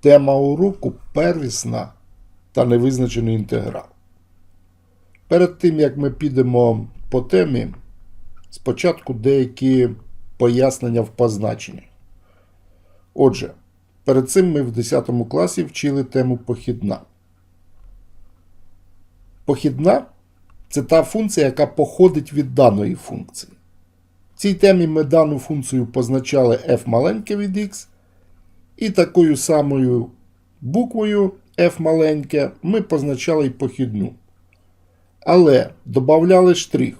Тема уроку первісна та невизначений інтеграл. Перед тим як ми підемо по темі, спочатку деякі пояснення в позначенні. Отже, перед цим ми в 10 класі вчили тему похідна. Похідна це та функція, яка походить від даної функції. В цій темі ми дану функцію позначали f маленьке від x, і такою самою буквою f маленьке ми позначали й похідну. Але додавали штрих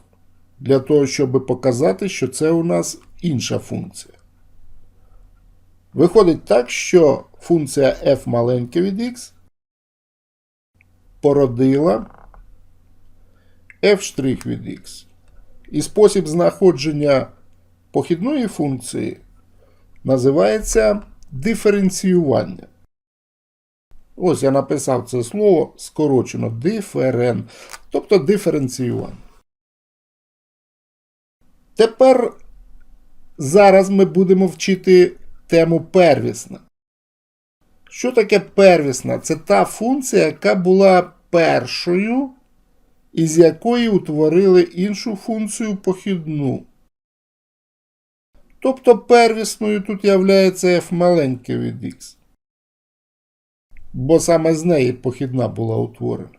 для того, щоб показати, що це у нас інша функція. Виходить так, що функція f маленьке від x породила f' від x. І спосіб знаходження похідної функції називається диференціювання. Ось я написав це слово скорочено диферен, тобто диференціювання. Тепер зараз ми будемо вчити тему первісна. Що таке первісна? Це та функція, яка була першою, із якої утворили іншу функцію похідну. Тобто первісною тут являється f маленьке від x. Бо саме з неї похідна була утворена.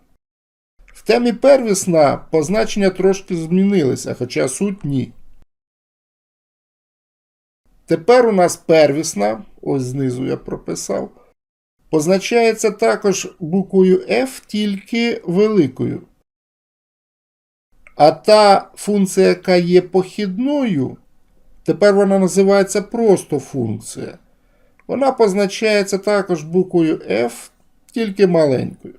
В темі первісна позначення трошки змінилися, хоча суть ні. Тепер у нас первісна, ось знизу я прописав, позначається також буквою F тільки великою. А та функція, яка є похідною, тепер вона називається просто функція. Вона позначається також буквою F, тільки маленькою.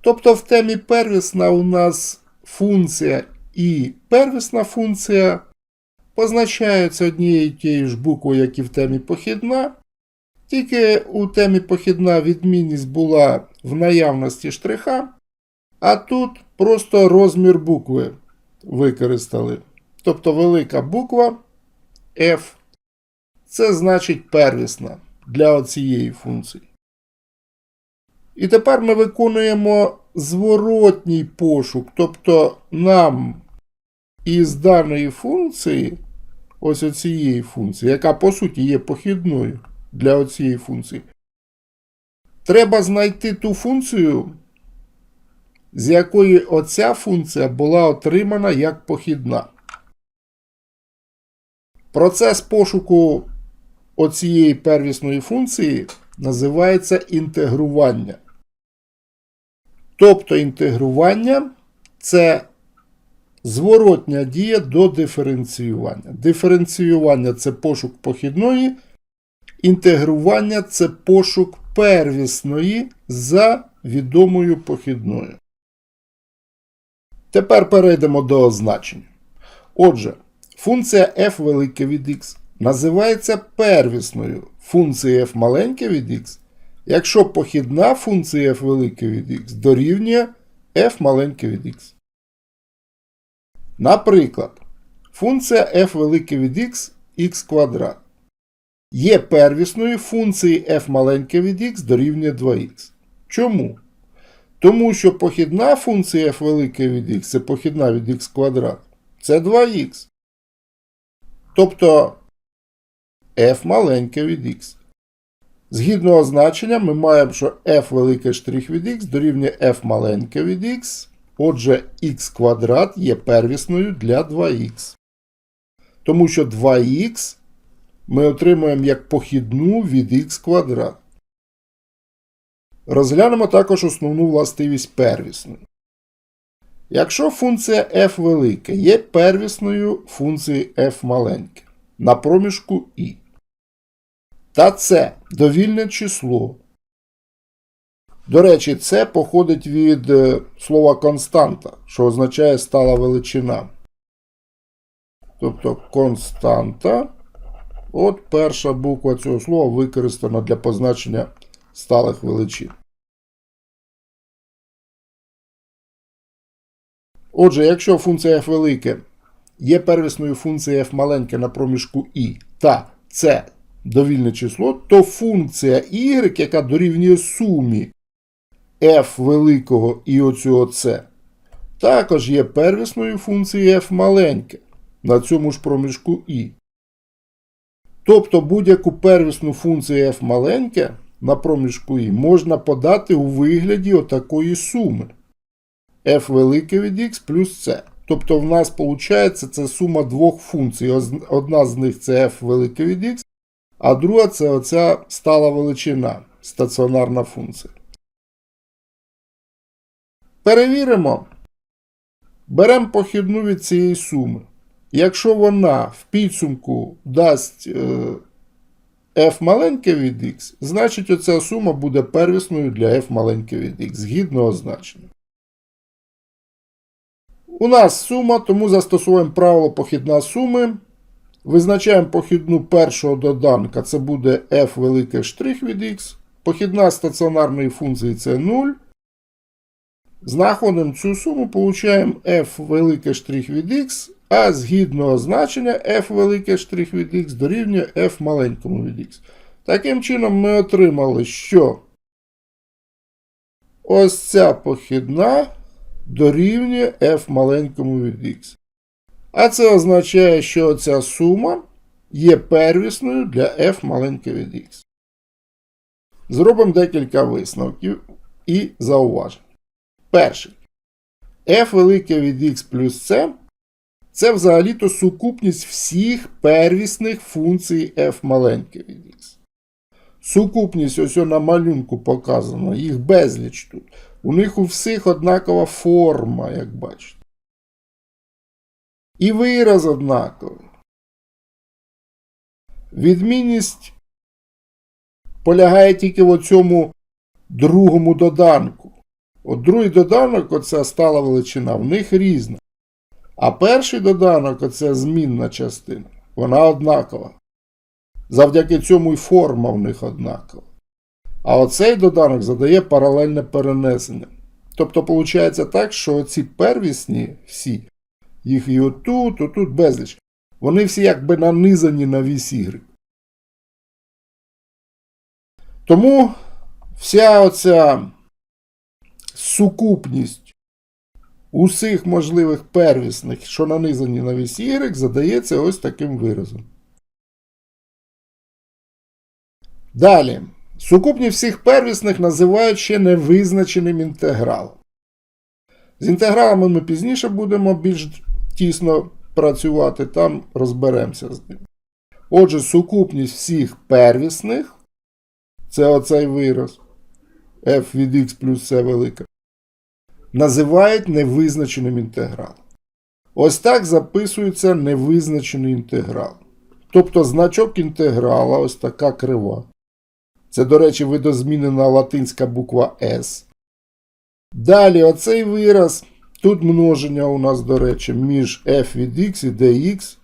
Тобто в темі первісна у нас функція і первісна функція позначаються однією тією ж буквою, як і в темі похідна. Тільки у темі похідна відмінність була в наявності штриха, а тут просто розмір букви використали. Тобто велика буква F. Це значить первісна для цієї функції. І тепер ми виконуємо зворотній пошук. Тобто нам із даної функції, ось оцієї функції, яка по суті є похідною для оцієї функції, треба знайти ту функцію, з якої оця функція була отримана як похідна. Процес пошуку оцієї первісної функції називається інтегрування. Тобто інтегрування це зворотня дія до диференціювання. Диференціювання це пошук похідної, інтегрування це пошук первісної за відомою похідною. Тепер перейдемо до означення. Отже, функція f велике від x називається первісною функцією f маленьке від x, якщо похідна функція f велике від x дорівнює f маленьке від x. Наприклад, функція f велике від x x квадрат є первісною функції f маленьке від x дорівнює 2х. Чому? Тому що похідна функція f велике від x це похідна від x квадрат. Це 2х. Тобто f маленьке від x. Згідно означення, ми маємо, що f велике штрих від x дорівнює f маленьке від x. Отже, х квадрат є первісною для 2х. Тому що 2х ми отримуємо як похідну від х квадрат. Розглянемо також основну властивість первісної. Якщо функція f велике є первісною функції f маленьке на проміжку і, та це довільне число. До речі, це походить від е, слова константа, що означає стала величина. Тобто константа. От перша буква цього слова використана для позначення сталих величин. Отже, якщо функція f велике є первісною функцією f маленьке на проміжку і, та це довільне число, то функція y, яка дорівнює сумі f великого і оцього c, також є первісною функцією f маленьке на цьому ж проміжку і. Тобто будь-яку первісну функцію f маленьке на проміжку і можна подати у вигляді отакої суми f велике від x плюс c. Тобто в нас виходить це сума двох функцій. Одна з них це f велике від x, а друга це оця стала величина, стаціонарна функція. Перевіримо. Беремо похідну від цієї суми. Якщо вона в підсумку дасть е, f маленьке від x, значить оця сума буде первісною для f маленьке від x, згідно означення. У нас сума, тому застосовуємо правило похідна суми. Визначаємо похідну першого доданка, це буде f велике штрих від x. Похідна стаціонарної функції це 0. Знаходимо цю суму, получаємо f велике штрих від x, а згідно значення f велике штрих від x дорівнює f маленькому від x. Таким чином ми отримали, що ось ця похідна дорівнює f маленькому від x. А це означає, що ця сума є первісною для f маленьке від x. Зробимо декілька висновків і зауважень. Перший. f велике від x плюс c це взагалі-то сукупність всіх первісних функцій f маленьке від x. Сукупність ось на малюнку показано, їх безліч тут. У них у всіх однакова форма, як бачите. І вираз однаковий. Відмінність полягає тільки в цьому другому доданку. От другий доданок, оця стала величина, в них різна. А перший доданок, оця змінна частина, вона однакова. Завдяки цьому і форма в них однакова. А оцей доданок задає паралельне перенесення. Тобто, виходить так, що ці первісні всі, їх і отут, отут безліч, вони всі якби нанизані на вісь Y. Тому вся оця сукупність усіх можливих первісних, що нанизані на вісь Y, задається ось таким виразом. Далі. Сукупність всіх первісних називають ще невизначеним інтегралом. З інтегралами ми пізніше будемо більш тісно працювати, там розберемося з ним. Отже, сукупність всіх первісних це оцей вираз f від x плюс c велика, називають невизначеним інтегралом. Ось так записується невизначений інтеграл. Тобто значок інтеграла, ось така крива. Це, до речі, видозмінена латинська буква S. Далі оцей вираз. Тут множення у нас, до речі, між f від x і dx.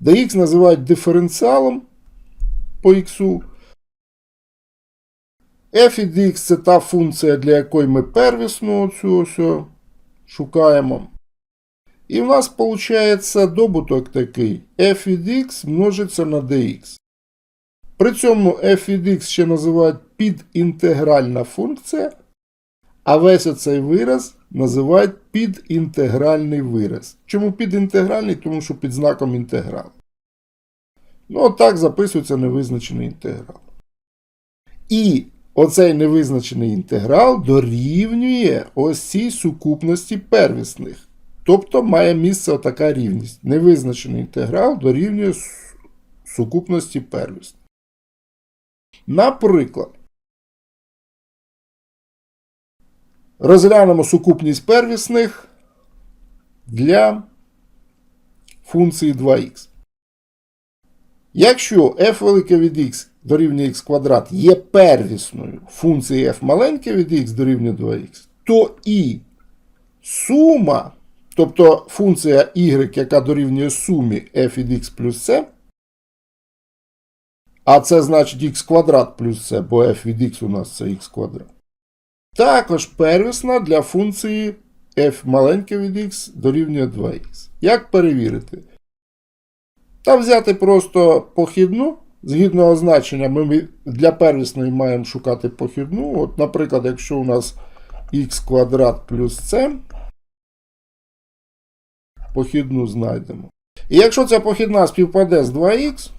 dx називають диференціалом по x. f від x це та функція, для якої ми первісну оцю ось шукаємо. І в нас виходить добуток такий. f від x множиться на dx. При цьому f від x ще називають підінтегральна функція, а весь оцей вираз називають підінтегральний вираз. Чому підінтегральний? Тому що під знаком інтеграл. Ну, отак записується невизначений інтеграл. І оцей невизначений інтеграл дорівнює ось цій сукупності первісних. Тобто має місце отака рівність. Невизначений інтеграл дорівнює сукупності первісних. Наприклад, розглянемо сукупність первісних для функції 2х. Якщо f велике від x дорівнює x квадрат є первісною функції f маленьке від x дорівнює 2х, то і сума, тобто функція y, яка дорівнює сумі f від x плюс c, а це значить х квадрат плюс c, бо f від x у нас це х квадрат. Також первісна для функції f маленьке від x дорівнює 2х. Як перевірити? Та взяти просто похідну. Згідно означення, ми для первісної маємо шукати похідну. От, наприклад, якщо у нас х квадрат плюс c, похідну знайдемо. І якщо ця похідна співпаде з 2х,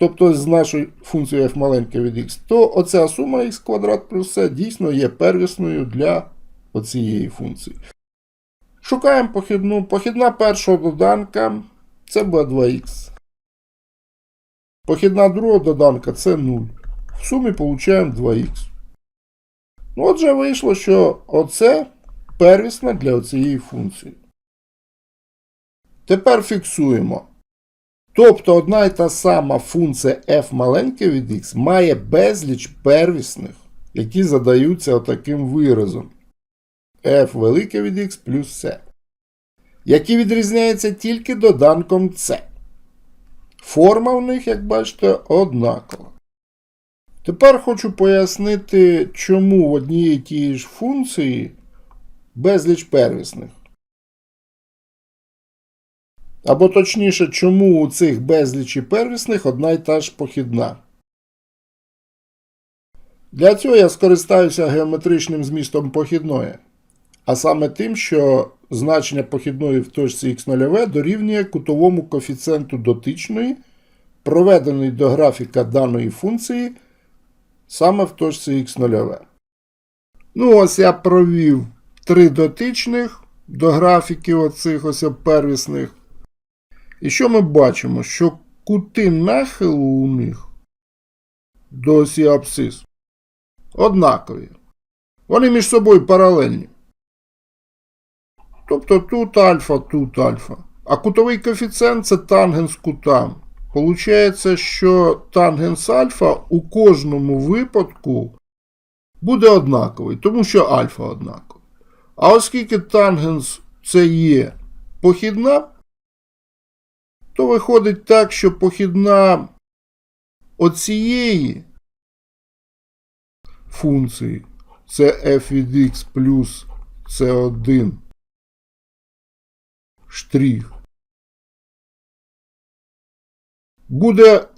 тобто з нашою функцією f маленьке від x, то оця сума x квадрат плюс c дійсно є первісною для оцієї функції. Шукаємо похідну. Похідна першого доданка це буде 2х. Похідна другого доданка це 0. В сумі получаємо 2х. Ну, отже, вийшло, що оце первісна для цієї функції. Тепер фіксуємо. Тобто одна і та сама функція f маленьке від x має безліч первісних, які задаються отаким виразом f велике від x плюс c, які відрізняються тільки доданком c. Форма в них, як бачите, однакова. Тепер хочу пояснити, чому в одній і ж функції безліч первісних. Або точніше, чому у цих безлічі первісних одна й та ж похідна. Для цього я скористаюся геометричним змістом похідної, а саме тим, що значення похідної в точці х0 дорівнює кутовому коефіцієнту дотичної, проведений до графіка даної функції саме в точці х0. Ну, ось я провів три дотичних до графіків оцих ось первісних. І що ми бачимо? Що кути нахилу у них до осі абсцис однакові. Вони між собою паралельні. Тобто тут альфа, тут альфа. А кутовий коефіцієнт це тангенс кута. Получається, що тангенс альфа у кожному випадку буде однаковий, тому що альфа однаковий. А оскільки тангенс це є похідна, то виходить так, що похідна оцієї функції це f від x плюс c1 штрих буде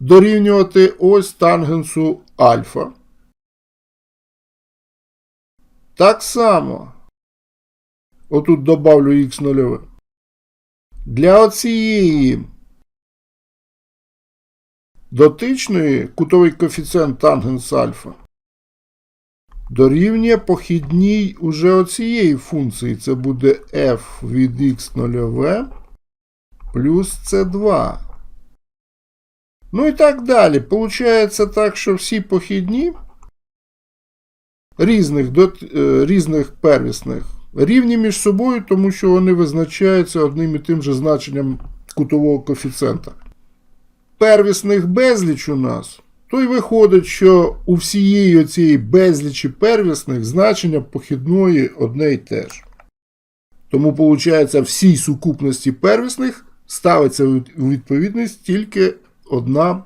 дорівнювати ось тангенсу альфа. Так само, отут добавлю х нульове. Для оцієї дотичної кутовий коефіцієнт тангенс альфа дорівнює похідній уже оцієї функції. Це буде f від x нульове плюс c2. Ну і так далі. Получається так, що всі похідні різних, дот- різних первісних рівні між собою, тому що вони визначаються одним і тим же значенням кутового коефіцієнта. Первісних безліч у нас, то й виходить, що у всієї цієї безлічі первісних значення похідної одне й те ж. Тому, виходить, всій сукупності первісних ставиться у відповідність тільки одна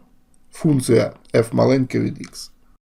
функція f маленьке від x.